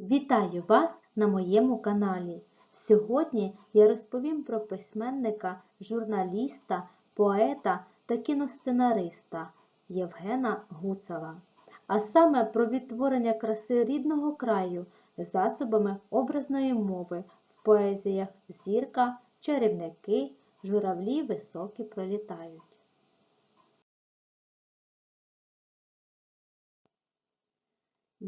Вітаю вас на моєму каналі. Сьогодні я розповім про письменника, журналіста, поета та кіносценариста Євгена Гуцала, а саме про відтворення краси рідного краю засобами образної мови в поезіях Зірка, Чарівники, Журавлі високі пролітають.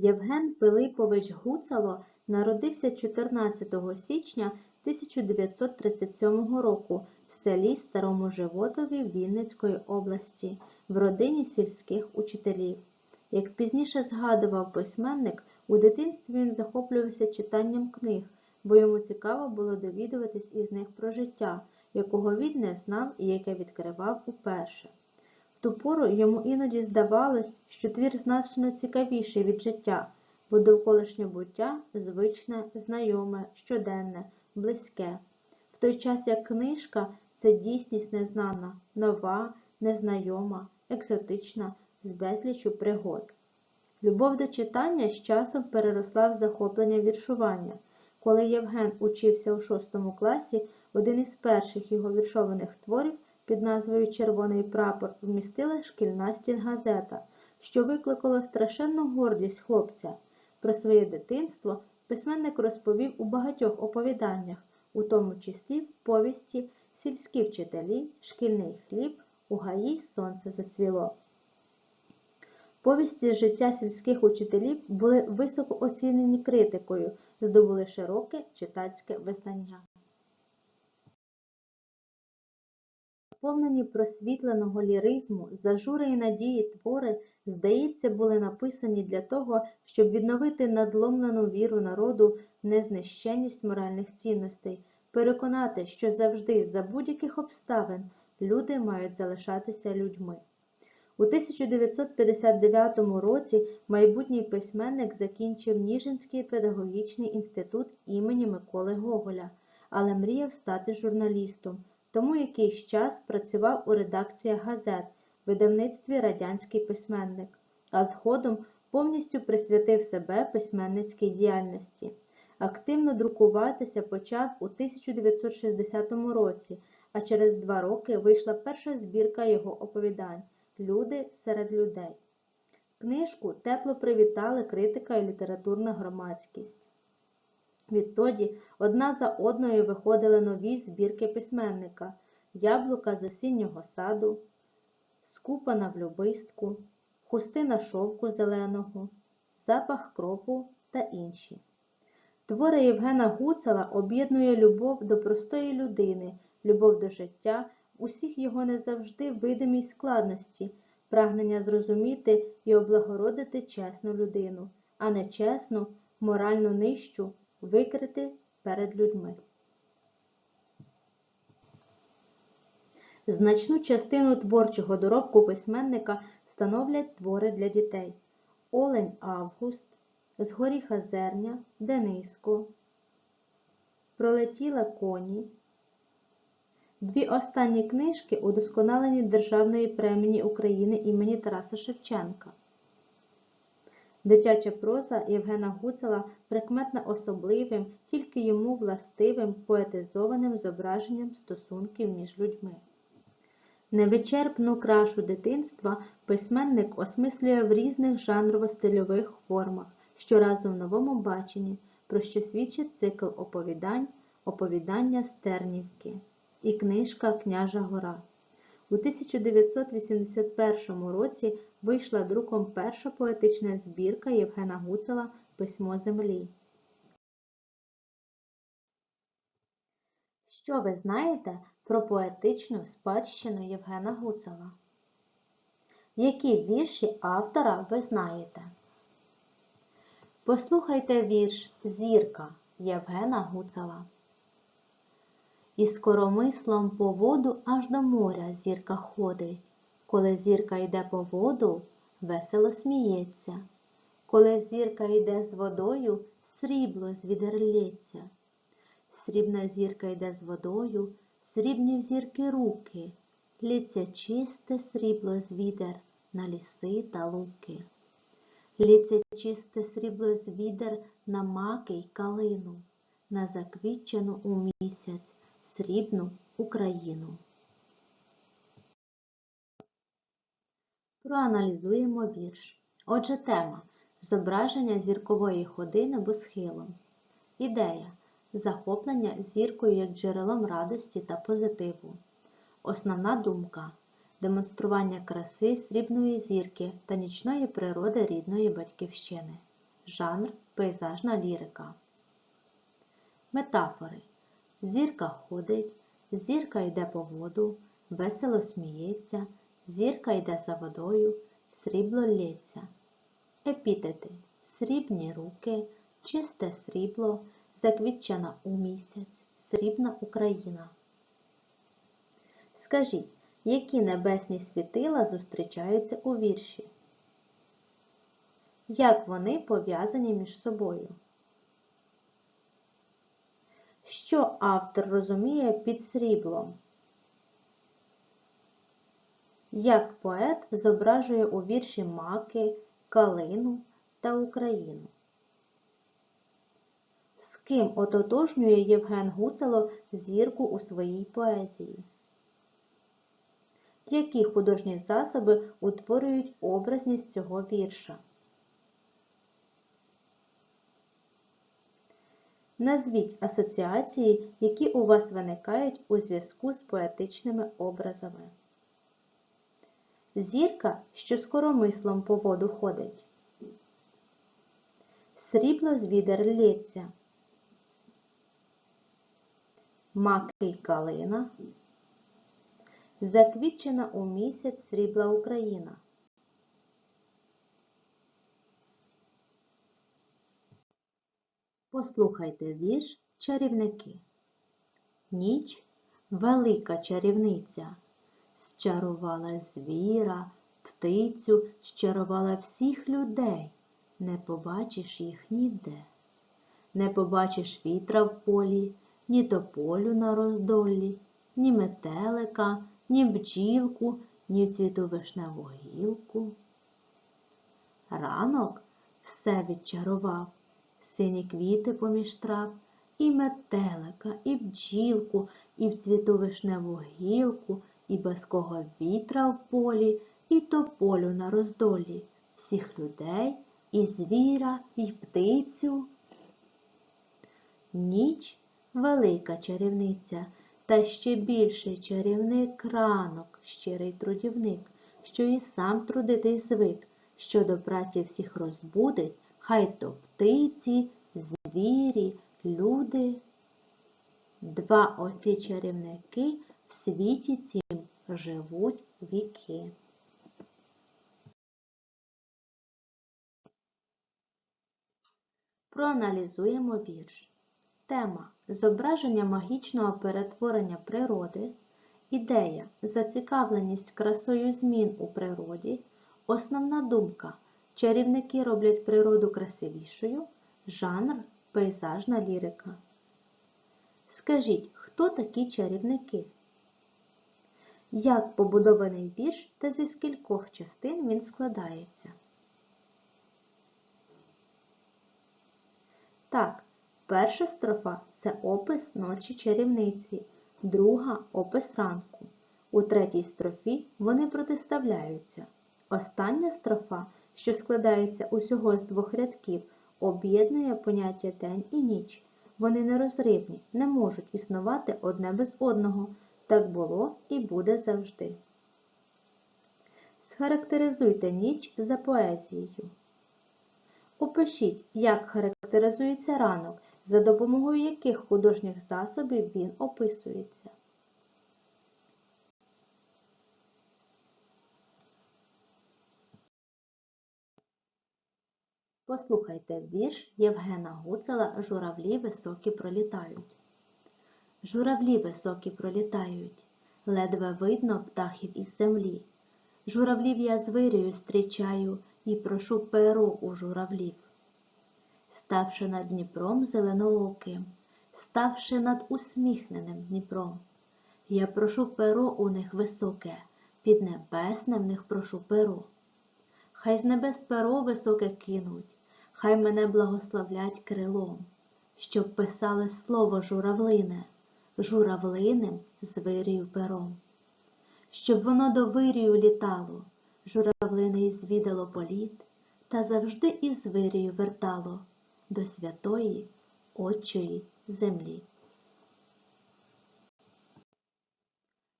Євген Пилипович Гуцало народився 14 січня 1937 року в селі Старому Животові Вінницької області в родині сільських учителів. Як пізніше згадував письменник, у дитинстві він захоплювався читанням книг, бо йому цікаво було довідуватись із них про життя, якого він не знав і яке відкривав уперше. Ту пору йому іноді здавалось, що твір значно цікавіший від життя, бо довколишнє буття звичне, знайоме, щоденне, близьке. В той час як книжка це дійсність незнана, нова, незнайома, екзотична, з безлічу пригод. Любов до читання з часом переросла в захоплення віршування. Коли Євген учився у шостому класі, один із перших його віршованих творів під назвою Червоний прапор вмістила шкільна стінгазета, що викликало страшенну гордість хлопця. Про своє дитинство письменник розповів у багатьох оповіданнях, у тому числі в повісті Сільські вчителі, шкільний хліб, у гаї сонце зацвіло. Повісті життя сільських учителів були високо оцінені критикою, здобули широке читацьке визнання. Сповнені просвітленого ліризму, зажури і надії твори, здається, були написані для того, щоб відновити надломлену віру народу в незнищенність моральних цінностей, переконати, що завжди, за будь-яких обставин, люди мають залишатися людьми. У 1959 році майбутній письменник закінчив Ніжинський педагогічний інститут імені Миколи Гоголя, але мріяв стати журналістом, тому якийсь час працював у редакціях газет, видавництві радянський письменник, а згодом повністю присвятив себе письменницькій діяльності. Активно друкуватися почав у 1960 році, а через два роки вийшла перша збірка його оповідань Люди серед людей. Книжку тепло привітали критика і літературна громадськість. Відтоді одна за одною виходили нові збірки письменника Яблука з осіннього саду, Скупана в любистку, Хустина шовку зеленого, Запах кропу та інші. Твори Євгена Гуцала об'єднує любов до простої людини, любов до життя, усіх його не завжди видимій складності, прагнення зрозуміти і облагородити чесну людину, а не чесну, морально нижчу, викрити перед людьми. Значну частину творчого доробку письменника становлять твори для дітей Олень Август, З горіха зерня, Дениско, Пролетіла коні. Дві останні книжки удосконалені Державної премії України імені Тараса Шевченка. Дитяча проза Євгена Гуцела прикметна особливим, тільки йому властивим поетизованим зображенням стосунків між людьми. Невичерпну крашу дитинства письменник осмислює в різних жанрово-стильових формах, щоразу в новому баченні, про що свідчить цикл оповідань, оповідання Стернівки і книжка Княжа Гора. У 1981 році вийшла друком перша поетична збірка Євгена Гуцела Письмо землі. Що ви знаєте про поетичну спадщину Євгена Гуцела? Які вірші автора ви знаєте? Послухайте вірш Зірка Євгена Гуцела. І скоромислом по воду аж до моря зірка ходить. Коли зірка йде по воду, весело сміється. Коли зірка йде з водою, срібло звідерлється. Срібна зірка йде з водою, срібні в зірки руки, лється чисте срібло з відер на ліси та луки. Лється чисте срібло з відер на маки й калину, на заквітчену у місяць срібну Україну. Проаналізуємо вірш. Отже, тема зображення зіркової ходи небосхилом. Ідея захоплення зіркою як джерелом радості та позитиву. Основна думка демонстрування краси срібної зірки та нічної природи рідної батьківщини. Жанр пейзажна лірика. Метафори. Зірка ходить, зірка йде по воду, весело сміється, зірка йде за водою, срібло лється. Епітети срібні руки, чисте срібло, заквітчена у місяць, срібна Україна. Скажіть, які небесні світила зустрічаються у вірші? Як вони пов'язані між собою? Що автор розуміє під сріблом? Як поет зображує у вірші маки, калину та Україну? З ким ототожнює Євген Гуцело зірку у своїй поезії? Які художні засоби утворюють образність цього вірша? Назвіть асоціації, які у вас виникають у зв'язку з поетичними образами. Зірка, що скоромислом по воду ходить. Срібло з відер лється. Маки калина. Заквітчена у місяць срібла Україна. Послухайте вірш чарівники. Ніч велика чарівниця, зчарувала звіра, птицю, зчарувала всіх людей, не побачиш їх ніде. Не побачиш вітра в полі, ні тополю на роздолі, ні метелика, ні бджілку, ні цвіту вишневу гілку. Ранок все відчарував, сині квіти поміж трав, і метелика, і бджілку, і в цвіту вишневу гілку, і безкого вітра в полі, і тополю на роздолі, всіх людей, і звіра, і птицю. Ніч велика чарівниця, та ще більший чарівник ранок, щирий трудівник, що і сам трудитись звик, що до праці всіх розбудить, хай то птиці, звірі, люди. Два оці чарівники в світі цім живуть віки. Проаналізуємо вірш. Тема зображення магічного перетворення природи, ідея зацікавленість красою змін у природі, основна думка чарівники роблять природу красивішою, жанр пейзажна лірика. Скажіть, хто такі чарівники? Як побудований вірш та зі скількох частин він складається? Так, перша строфа це опис ночі чарівниці, друга опис ранку. У третій строфі вони протиставляються. Остання строфа, що складається усього з двох рядків, об'єднує поняття день і ніч. Вони нерозривні, не можуть існувати одне без одного. Так було і буде завжди. Схарактеризуйте ніч за поезією. Опишіть, як характеризується ранок, за допомогою яких художніх засобів він описується. Послухайте вірш Євгена Гуцела Журавлі високі пролітають. Журавлі високі пролітають, ледве видно птахів із землі. Журавлів я з вирію зустрічаю і прошу перо у журавлів. Ставши над Дніпром зеленооким, ставши над усміхненим Дніпром, я прошу перо у них високе, під небесне в них прошу перо. хай з небес перо високе кинуть, хай мене благословлять крилом, щоб писали слово журавлине, журавлиним з вирію пером. Щоб воно до вирію літало, журавлине звідало політ, та завжди із вирію вертало до святої Отчої землі.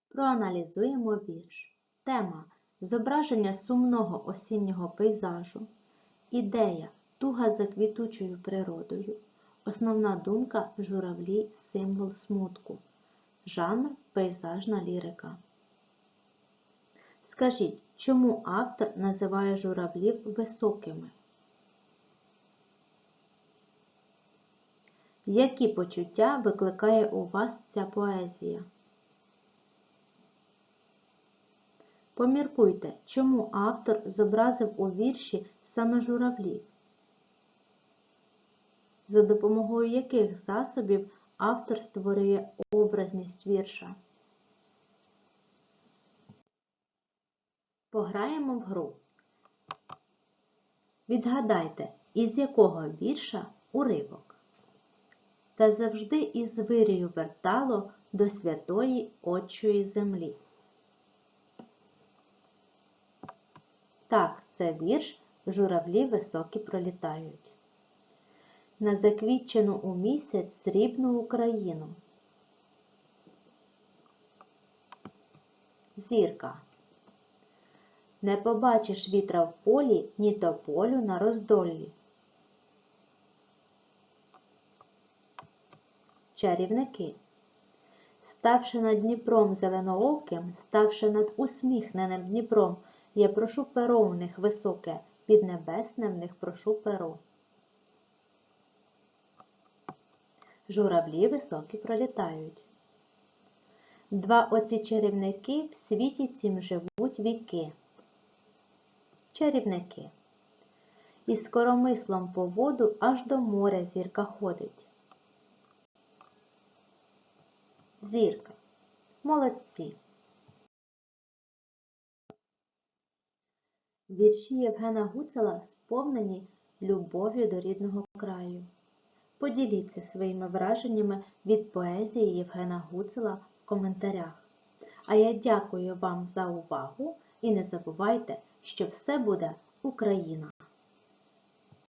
Проаналізуємо вірш. Тема зображення сумного осіннього пейзажу. Ідея туга за квітучою природою. Основна думка журавлі символ смутку. Жанр пейзажна лірика. Скажіть, чому автор називає журавлів високими? Які почуття викликає у вас ця поезія? Поміркуйте, чому автор зобразив у вірші саме журавлів? За допомогою яких засобів автор створює образність вірша? Пограємо в гру. Відгадайте, із якого вірша уривок. Та завжди із вирію вертало до святої Отчої землі. Так, це вірш Журавлі високі пролітають. На заквітчену у місяць срібну Україну. Зірка. Не побачиш вітра в полі, ні тополю на роздоллі. Чарівники. Ставши над Дніпром зеленооким, ставши над усміхненим Дніпром, я прошу перо у них високе, піднебесне в них прошу перо. Журавлі високі пролітають. Два оці чарівники в світі цім живуть віки. Чарівники. Із коромислом по воду аж до моря зірка ходить. Зірка. Молодці. Вірші Євгена Гуцела сповнені любов'ю до рідного краю. Поділіться своїми враженнями від поезії Євгена Гуцела в коментарях. А я дякую вам за увагу і не забувайте, що все буде Україна!